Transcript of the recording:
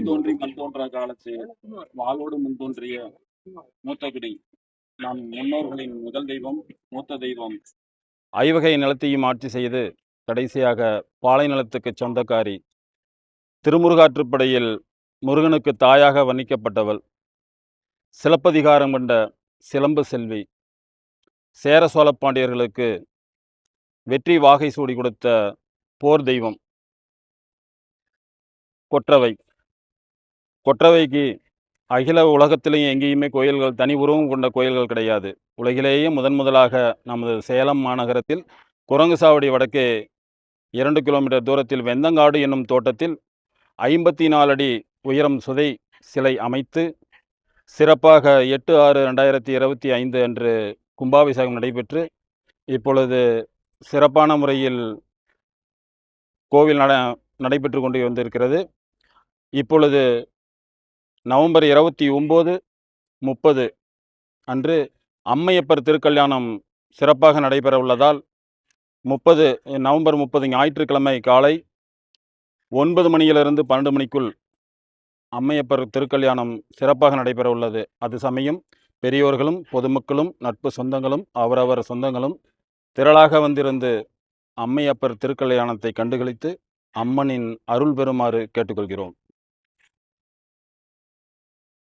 தோன்றி கல் தோன்றா காலத்து வாளோடு முன் தோன்றிய மூத்தகுடி நம் முன்னோர்களின் முதல் தெய்வம் மூத்த தெய்வம். ஐவகை நிலத்தையும் ஆட்சி செய்து கடைசியாக பாலை நிலத்துக்கு சொந்தக்காரி திருமுருகாற்றுப்படையில் முருகனுக்கு தாயாக வர்ணிக்கப்பட்டவள் சிலப்பதிகாரம் கொண்ட சிலம்பு செல்வி. சேர சோழ பாண்டியர்களுக்கு வெற்றி வாகை சூடி கொடுத்த போர் தெய்வம். கொற்றவை. கொற்றவைக்கு அகில உலகத்திலேயும் எங்கேயுமே கோயில்கள் தனி உருவம் கொண்ட கோயில்கள் கிடையாது. உலகிலேயே முதன் முதலாக நமது சேலம் மாநகரத்தில் குரங்கு சாவடி வடக்கே இரண்டு கிலோமீட்டர் தூரத்தில் வெந்தங்காடு என்னும் தோட்டத்தில் ஐம்பத்தி நாலு அடி உயரம் சுதை சிலை அமைத்து சிறப்பாக எட்டு ஆறு ரெண்டாயிரத்தி இருபத்தி ஐந்து அன்று கும்பாபிஷேகம் நடைபெற்று இப்பொழுது சிறப்பான முறையில் கோவில் நட நடைபெற்று கொண்டு வந்திருக்கிறது. இப்பொழுது நவம்பர் இருபத்தி ஒம்பது முப்பது அன்று அம்மையப்பர் திருக்கல்யாணம் சிறப்பாக நடைபெற உள்ளதால் முப்பது நவம்பர் முப்பது ஞாயிற்றுக்கிழமை காலை ஒன்பது மணியிலிருந்து பன்னெண்டு மணிக்குள் அம்மையப்பர் திருக்கல்யாணம் சிறப்பாக நடைபெற உள்ளது. அது சமயம் பெரியோர்களும் பொதுமக்களும் நட்பு சொந்தங்களும் அவரவர் சொந்தங்களும் திரளாக வந்திருந்து அம்மையப்பர் திருக்கல்யாணத்தை கண்டுகளித்து அம்மனின் அருள் பெறுமாறு கேட்டுக்கொள்கிறோம்.